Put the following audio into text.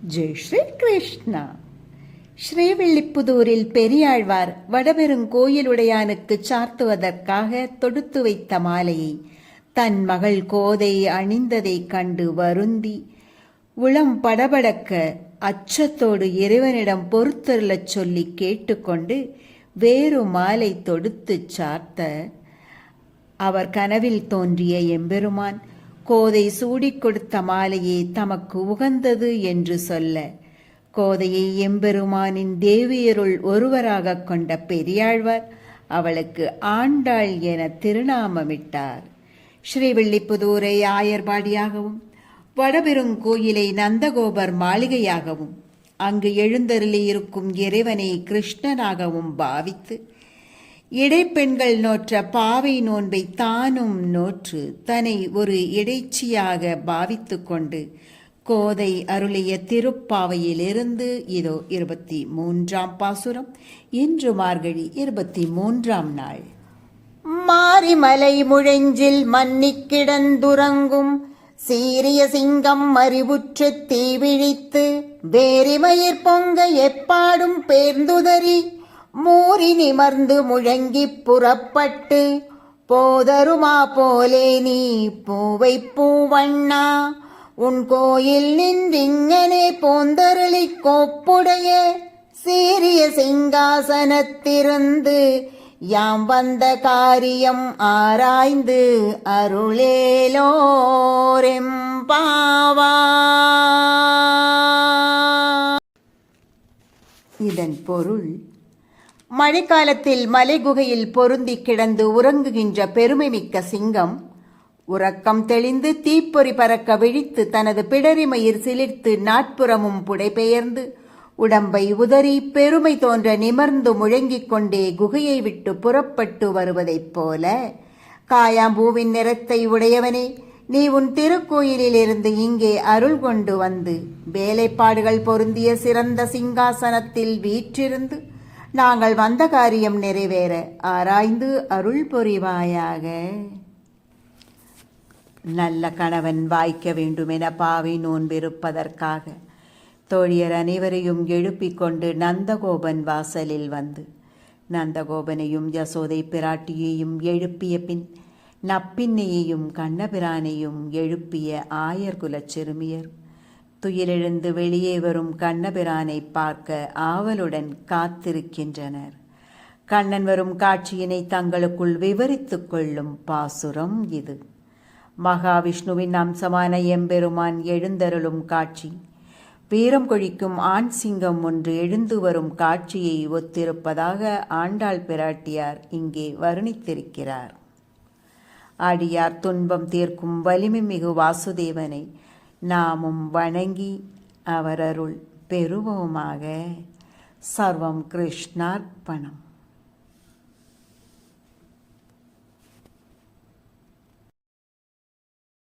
ஜெய் ஸ்ரீ கிருஷ்ணா ஸ்ரீவில்லிப்புதூரில் பெரியாழ்வார் வடபெருங்கோயிலுடையானுக்கு சார்த்துவதற்காக தொடுத்து வைத்த மாலையை தன் மகள் கோதை அணிந்ததைக் கண்டு வருந்தி உளம் படபடக்க அச்சத்தோடு இறைவனிடம் பொறுத்தருளச் சொல்லி கேட்டுக்கொண்டு வேறு மாலை தொடுத்துச் சார்த்த அவர் கனவில் தோன்றிய எம்பெருமான் கோதை சூடிக் கொடுத்த மாலையே தமக்கு உகந்தது என்று சொல்ல கோதையை எம்பெருமானின் தேவியருள் ஒருவராகக் கொண்ட பெரியாழ்வார் அவளுக்கு ஆண்டாள் என திருநாமமிட்டார். ஸ்ரீவில்லிப்புதூரை ஆயர்பாடியாகவும் வடபெருங்கோயிலை நந்தகோபர் மாளிகையாகவும் அங்கு எழுந்தருளி இருக்கும் இறைவனை கிருஷ்ணனாகவும் பாவித்து இடைப்பெண்கள் நோற்ற பாவை நோன்பை தானும் நோற்று தன்னை ஒரு இடைச்சியாக பாவித்து கொண்டு கோதை அருளிய திருப்பாவையிலிருந்து இதோ இருபத்தி மூன்றாம் பாசுரம் இன்று மார்கழி இருபத்தி மூன்றாம் நாள். மாரிமலை முழஞ்சில் மன்னிக்கிடந்துறங்கும் சீரிய சிங்கம் மறிவுற்று தீவிழித்து வேரிமயிர் பொங்க எப்பாடும் பேர்ந்துதறி மூறி நிமர்ந்து முழங்கி புறப்பட்டு போதருமா போலே நீ பூவை பூவண்ணா உன் கோயில் நின்றிங்கனே போந்தருளி கோப்புடைய சீரிய சிங்காசனத்திருந்து யாம் வந்த காரியம் ஆராய்ந்து அருளேலோரெம்பாவா. இதன் பொருள் மழைக்காலத்தில் மலைகுகையில் பொருந்தி கிடந்து உறங்குகின்ற பெருமைமிக்க சிங்கம் உறக்கம் தெளிந்து தீப்பொறி பறக்க விழித்து தனது பிடரிமயிர் சிலிர்த்து நாட்புறமும் புடைபெயர்ந்து உடம்பை உதறி பெருமை தோன்ற நிமர்ந்து முழங்கிக் கொண்டே குகையை விட்டு புறப்பட்டு வருவதைப் போல காயாம்பூவின் நிறத்தை உடையவனே நீ உன் திருக்கோயிலிலிருந்து இங்கே அருள் கொண்டு வந்து வேலைப்பாடுகள் பொருந்திய சிறந்த சிங்காசனத்தில் வீற்றிருந்து நாங்கள் வந்த காரியம் நிறைவேற. ஆராய்ந்து அருள் புரிவாயாக. நல்ல கணவன் வாய்க்க வேண்டுமென பாவை நோன்பிருப்பதற்காக தோழியர் அனைவரையும் எழுப்பிக் கொண்டு நந்தகோபன் வாசலில் வந்து நந்தகோபனையும் யசோதை பிராட்டியையும் எழுப்பிய பின் நப்பின்னையையும் கண்ணபிரானையும் எழுப்பிய ஆயர்குலச் சிறுமியர் துயிலெழுந்து வெளியே வரும் கண்ணபிரானை பார்க்க ஆவலுடன் காத்திருக்கின்றனர். கண்ணன் வரும் காட்சியினை தங்களுக்குள் விவரித்துக் கொள்ளும் பாசுரம் இது. மகாவிஷ்ணுவின் அம்சமான எம்பெருமான் எழுந்தருளும் காட்சி. வீரம் கொழிக்கும் ஆண் சிங்கம் ஒன்று எழுந்து வரும் காட்சியை ஒத்திருப்பதாக ஆண்டாள் பிராட்டியார் இங்கே வருணித்திருக்கிறார். அடியார் துன்பம் தீர்க்கும் வலிமை மிகு வாசுதேவனை நாமும் வணங்கி அவரருள் பெறுவோமாக. சர்வம் கிருஷ்ணார்ப்பணம்.